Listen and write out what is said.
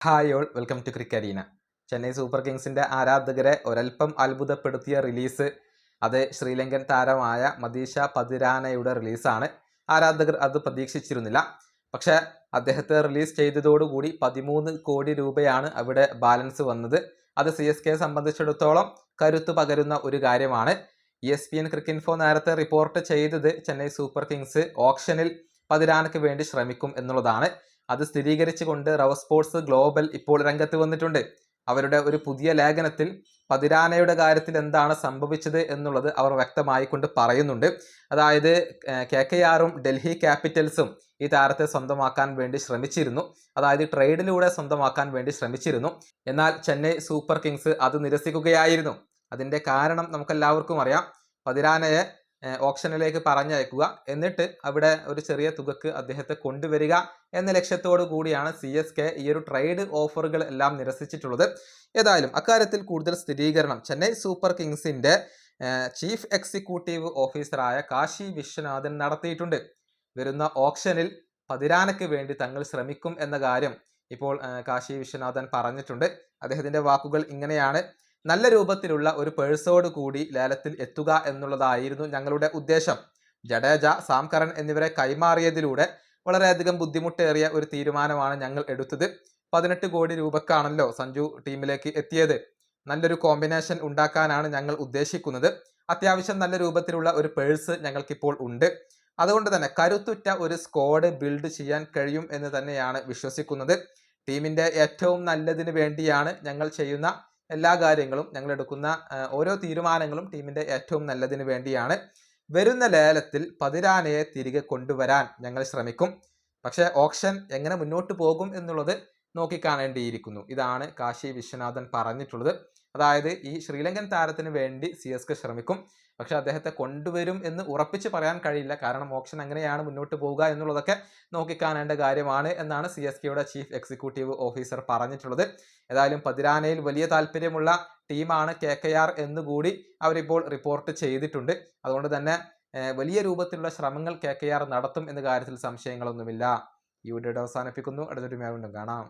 Hi all welcome to Crickarena Chennai super കിങ്സിന്റെ ആരാധകരെ ഒരൽപ്പം അത്ഭുതപ്പെടുത്തിയ release അത് ശ്രീലങ്കൻ താരമായ മദീഷ പതിരാനയുടെ റിലീസാണ് ആരാധകർ അത് പ്രതീക്ഷിച്ചിരുന്നില്ല. പക്ഷേ അദ്ദേഹത്തെ റിലീസ് ചെയ്തതോടുകൂടി പതിമൂന്ന് കോടി രൂപയാണ് അവിടെ ബാലൻസ് വന്നത്. അത് സി എസ് കെ സംബന്ധിച്ചിടത്തോളം കരുത്തു പകരുന്ന ഒരു കാര്യമാണ്. E S P N Cricinfo നേരത്തെ റിപ്പോർട്ട് ചെയ്തത് ചെന്നൈ സൂപ്പർ കിങ്സ് ഓപ്ഷനിൽ പതിരാനയ്ക്ക് വേണ്ടി ശ്രമിക്കും എന്നുള്ളതാണ്. അത് സ്ഥിരീകരിച്ചുകൊണ്ട് റവ സ്പോർട്സ് ഗ്ലോബൽ ഇപ്പോൾ രംഗത്ത് വന്നിട്ടുണ്ട്. അവരുടെ ഒരു പുതിയ ലേഖനത്തിൽ പതിരാനയുടെ കാര്യത്തിൽ എന്താണ് സംഭവിച്ചത് എന്നുള്ളത് അവർ വ്യക്തമായി കൊണ്ട് പറയുന്നുണ്ട്. അതായത് കെ കെ ആറും ഡൽഹി ക്യാപിറ്റൽസും ഈ താരത്തെ സ്വന്തമാക്കാൻ വേണ്ടി ശ്രമിച്ചിരുന്നു. അതായത് ട്രേഡിലൂടെ സ്വന്തമാക്കാൻ വേണ്ടി ശ്രമിച്ചിരുന്നു. എന്നാൽ ചെന്നൈ സൂപ്പർ കിങ്സ് അത് നിരസിക്കുകയായിരുന്നു. അതിന്റെ കാരണം നമുക്കെല്ലാവർക്കും അറിയാം. പതിരാനയെ ഓപ്ഷനിലേക്ക് പറഞ്ഞയക്കുക. എന്നിട്ട് അവിടെ ഒരു ചെറിയ തുകക്ക് അദ്ദേഹത്തെ കൊണ്ടുവരിക എന്ന ലക്ഷ്യത്തോടു കൂടിയാണ് സി എസ് കെ ഈ ഒരു ട്രേഡ് ഓഫറുകൾ എല്ലാം നിരസിച്ചിട്ടുള്ളത്. ഏതായാലും അക്കാര്യത്തിൽ കൂടുതൽ സ്ഥിരീകരണം. ചെന്നൈ സൂപ്പർ കിങ്സിന്റെ ചീഫ് എക്സിക്യൂട്ടീവ് ഓഫീസറായ കാശി വിശ്വനാഥൻ നടത്തിയിട്ടുണ്ട്. വരുന്ന ഓപ്ഷനിൽ പതിരാനയ്ക്ക് വേണ്ടി തങ്ങൾ ശ്രമിക്കും എന്ന കാര്യം ഇപ്പോൾ കാശി വിശ്വനാഥൻ പറഞ്ഞിട്ടുണ്ട്. അദ്ദേഹത്തിന്റെ വാക്കുകൾ ഇങ്ങനെയാണ്. നല്ല രൂപത്തിലുള്ള ഒരു പേഴ്സോട് കൂടി ലേലത്തിൽ എത്തുക എന്നുള്ളതായിരുന്നു ഞങ്ങളുടെ ഉദ്ദേശം. ജഡേജ സാംകരൺ എന്നിവരെ കൈമാറിയതിലൂടെ വളരെയധികം ബുദ്ധിമുട്ടേറിയ ഒരു തീരുമാനമാണ് ഞങ്ങൾ എടുത്തത്. പതിനെട്ട് കോടി രൂപക്കാണല്ലോ സഞ്ജു ടീമിലേക്ക് എത്തിയത്. നല്ലൊരു കോമ്പിനേഷൻ ഉണ്ടാക്കാനാണ് ഞങ്ങൾ ഉദ്ദേശിക്കുന്നത്. അത്യാവശ്യം നല്ല രൂപത്തിലുള്ള ഒരു പേഴ്സ് ഞങ്ങൾക്കിപ്പോൾ ഉണ്ട്. അതുകൊണ്ട് തന്നെ കരുത്തുറ്റ ഒരു സ്ക്വാഡ് ബിൽഡ് ചെയ്യാൻ കഴിയും എന്ന് തന്നെയാണ് വിശ്വസിക്കുന്നത്. ടീമിന്റെ ഏറ്റവും നല്ലതിന് വേണ്ടിയാണ് ഞങ്ങൾ ചെയ്യുന്ന എല്ലാ കാര്യങ്ങളും ഞങ്ങൾ എടുക്കുന്ന ഓരോ തീരുമാനങ്ങളും ടീമിന്റെ ഏറ്റവും നല്ലതിന് വേണ്ടിയാണ്. വരുന്ന ലേലത്തിൽ പതിരാനയെ തിരികെ കൊണ്ടുവരാൻ ഞങ്ങൾ ശ്രമിക്കും. പക്ഷേ ഓപ്ഷൻ എങ്ങനെ മുന്നോട്ട് പോകും എന്നുള്ളത് നോക്കിക്കാണേണ്ടിയിരിക്കുന്നു. ഇതാണ് കാശി വിശ്വനാഥൻ പറഞ്ഞിട്ടുള്ളത്. അതായത് ഈ ശ്രീലങ്കൻ താരത്തിന് വേണ്ടി സി എസ് കെ ശ്രമിക്കും. പക്ഷെ അദ്ദേഹത്തെ കൊണ്ടുവരും എന്ന് ഉറപ്പിച്ച് പറയാൻ കഴിയില്ല. കാരണം ഓപ്ഷൻ എങ്ങനെയാണ് മുന്നോട്ട് പോവുക എന്നുള്ളതൊക്കെ നോക്കിക്കാണേണ്ട കാര്യമാണ് എന്നാണ് സി എസ് കെയുടെ ചീഫ് എക്സിക്യൂട്ടീവ് ഓഫീസർ പറഞ്ഞിട്ടുള്ളത്. ഏതായാലും പതിരാനയിൽ വലിയ താല്പര്യമുള്ള ടീമാണ് കെ കെ ആർ എന്നുകൂടി അവരിപ്പോൾ റിപ്പോർട്ട് ചെയ്തിട്ടുണ്ട്. അതുകൊണ്ട് തന്നെ വലിയ രൂപത്തിലുള്ള ശ്രമങ്ങൾ കെ കെ ആർ നടത്തും എന്ന കാര്യത്തിൽ സംശയങ്ങളൊന്നുമില്ല. ഈ വീഡിയോ അവസാനിപ്പിക്കുന്നു. അടുത്തൊരു മേവുണ്ടും കാണാം.